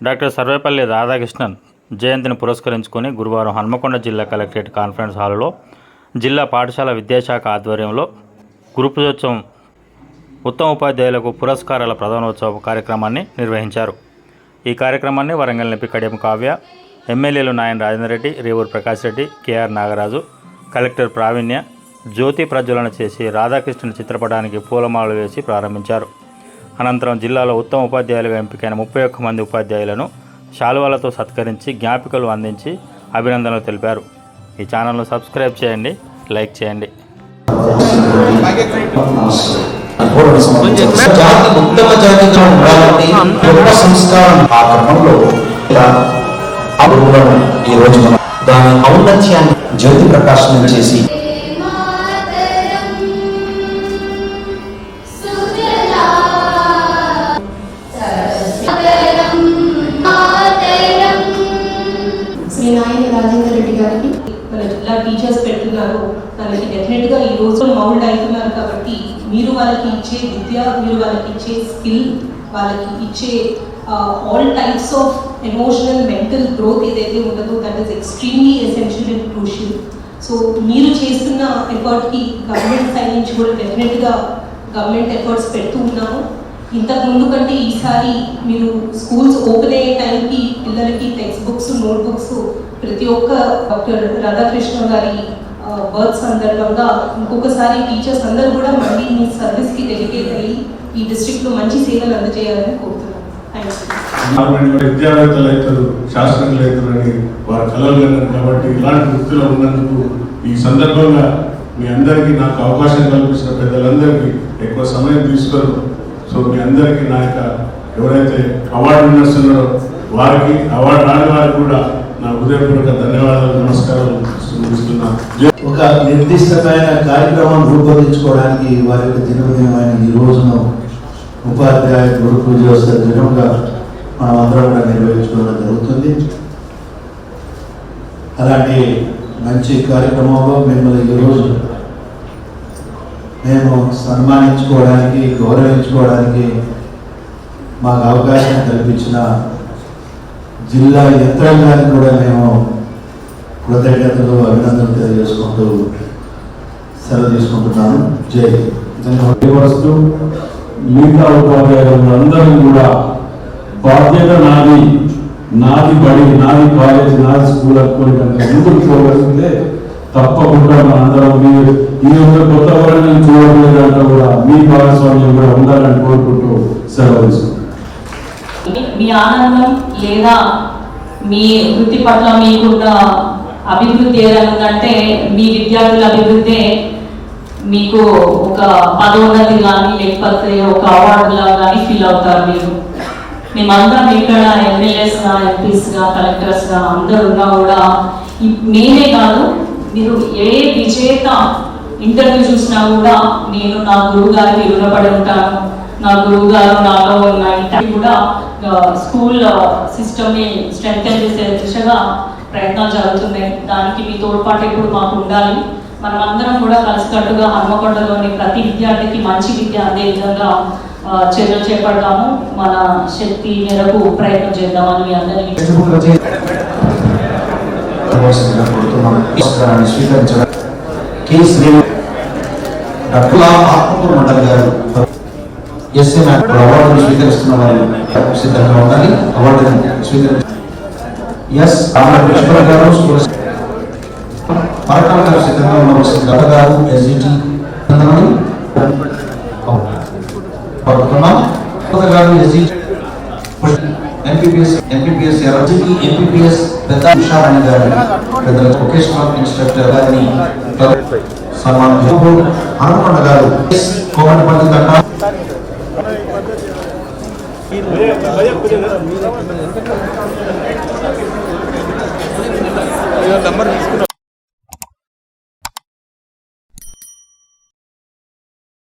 Doctor Sarvepalli Radhakrishnan జయంతిని పురస్కరించుకొని గురువారం హన్మకొండ జిల్లా కలెక్టరేట్ కాన్ఫరెన్స్ హాలులో జిల్లా పాఠశాల విద్యాశాఖ ఆధ్వర్యంలో గురుప్రజోత్సవం ఉత్తమ ఉపాధ్యాయులకు పురస్కారాల ప్రధానోత్సవ కార్యక్రమాన్ని నిర్వహించారు. ఈ కార్యక్రమాన్ని వరంగల్ ఎంపీ కడియం కావ్య ఎమ్మెల్యేలు Nayini Rajender Reddy Revuri Prakash Reddy K R Nagaraju collector Praveenya జ్యోతి ప్రజ్వలన చేసి రాధాకృష్ణ చిత్రపటానికి పూలమాలలు వేసి ప్రారంభించారు. అనంతరం జిల్లాలో ఉత్తమ ఉపాధ్యాయులుగా ఎంపికైన ముప్పై ఒక్క మంది ఉపాధ్యాయులను శాలువాలతో సత్కరించి జ్ఞాపికలు అందించి అభినందనలు తెలిపారు. ఈ ఛానల్ను సబ్స్క్రైబ్ చేయండి లైక్ చేయండి. ఈ రోజు మనం దాని ఔన్నత్యాన్ని జ్యోతి ప్రకాశనం చేసి నాయని రాజేందర్ రెడ్డి గారికి మన జిల్లా టీచర్స్ పెడుతున్నారు. వాళ్ళకి డెఫినెట్గా ఈ రోజు మౌల్డ్ అవుతున్నారు కాబట్టి మీరు వాళ్ళకి ఇచ్చే విద్య మీరు వాళ్ళకి ఇచ్చే స్కిల్ వాళ్ళకి ఇచ్చే all types of emotional mental growth ఏదైతే ఉంటుందో that is extremely essential and crucial so మీరు చేస్తున్న ఎఫర్ట్కి గవర్నమెంట్ సైడ్ నుంచి కూడా డెఫినెట్గా గవర్నమెంట్ ఎఫర్ట్స్ పెడుతూ ఉన్నాము. ఇంతకు ముందు కంటే ఈసారి మీరు స్కూల్స్ ఓపెన్ అయ్యే టైంకి పిల్లలకి టెక్స్ట్ బుక్స్ నోట్ బుక్స్ ప్రతి ఒక్క డాక్టర్ రాధాకృష్ణ గారి బర్త్ సందర్భంగా ఇంకొకసారి టీచర్స్ అందరూ కూడా మళ్ళీ మీ సర్వీస్కి డెడికేట్ అయ్యి ఈ డిస్ట్రిక్ట్లో మంచి సేవలు అందజేయాలని కోరుతున్నాను థ్యాంక్ యూ విద్యావేత్తలు అవుతారు శాస్త్రజ్ఞులు అవుతారు అని వారి కలలు కాబట్టి ఇలాంటి వృత్తిలో ఉన్నందుకు ఈ సందర్భంగా మీ అందరికీ నాకు అవకాశం కల్పించిన పెద్దలందరికీ ఎక్కువ సమయం తీసుకోరు సో మీ అందరికీ నా యొక్క ఎవరైతే అవార్డు విన్నర్స్ ఉన్నారో వారికి అవార్డు రాని వారికి కూడా నా హృదయపూర్వక ధన్యవాదాలు నమస్కారాలు ఒక నిర్దిష్టమైన కార్యక్రమం రూపొందించుకోవడానికి వారి యొక్క జన్మదినమైన ఈ రోజును ఉపాధ్యాయ గురు పూజోత్సవ దినంగా మనం అందరం కూడా నిర్వహించుకోవడం జరుగుతుంది. అలాంటి మంచి కార్యక్రమంలో మిమ్మల్ని ఈరోజు మేము సన్మానించుకోవడానికి గౌరవించుకోవడానికి మాకు అవకాశం కల్పించిన జిల్లా యంత్రాంగానికి కూడా మేము కృతజ్ఞతలు అభినందనలు తెలియజేసుకుంటూ సెలవు తీసుకుంటున్నాను. జై వస్తూ మిగతా ఉపాధ్యాయులు అందరం కూడా బాధ్యత నాది నాది బడి నాది కాలేజ్ నాది స్కూల్ అనుకోవడం ముందుకు పోగలిగితే తప్పకుండా మనందరం మీరు ఈ యొక్క కొత్త వరణి చూడలేదు చూడలేదంటే కూడా మీ భాగస్వామ్యం కూడా ఉండాలని కోరుకుంటూ సెలవు మీ ఆనందం లేదా మీ వృత్తి పట్ల మీకున్న అభివృద్ధి ఏదైనా మీ విద్యార్థుల అభివృద్ధి మీకు ఒక పదోన్నతి కానీ లేకపోతే ఒక అవార్డులా కానీ ఫీల్ అవుతారు మీరు. మేమందరం ఇక్కడ ఎమ్మెల్యేస్గా ఎంపీస్గా కలెక్టర్స్గా అందరు ఉన్నా కూడా ఈ- మేమే కాదు మీరు ఏ విజేత ఇంటర్వ్యూ చూసినా కూడా నేను నా గురువు గారికి రుణపడి ఉంటాను. నా గురువు గారు నాలో ఉన్నాయి కూడా స్కూల్ సిస్టమ్ని స్ట్రెంగ్తన్ చేసే దిశగా ప్రయత్నాలు జరుగుతున్నాయి. దానికి మీ తోడ్పాటు ఇప్పుడు మాకు ఉండాలి. మనమందరం కూడా కలిసికట్టుగా హన్మకొండలోని ప్రతి విద్యార్థికి మంచి విద్య అందే విధంగా చర్యలు చేపడతాము. మన శక్తి మేరకు ప్రయత్నం చేద్దామని మీ అందరినీ అవసరంగా కోరుతున్నాం పురస్కారాన్ని స్వీకరించడం కె శ్రీ డాక్టర్ ఆత్మకూరు మండలి గారు ఎస్ఎం అవార్డును స్వీకరిస్తున్న వారు సిద్ధంగా ఉండాలి అవార్డును స్వీకరించారు ఎస్ రామకృష్ణ గారు స్కూల్ పరకాల గారు సిద్ధంగా ఉండవలసిన గత గారు ఎస్జిటి కోరుతున్నాం గారు ఎస్జిటి ఎంపీపీఎస్ ఎంపీపీఎస్ ఎర్రజికి ఎంపీపీఎస్ పెద్ద ఉషారాణి గారు పెద్ద వొకేషనల్ ఇన్స్ట్రక్టర్ గారిని సన్మానం హనుమండ గారు కోమటి పండిత నంబర్ దండ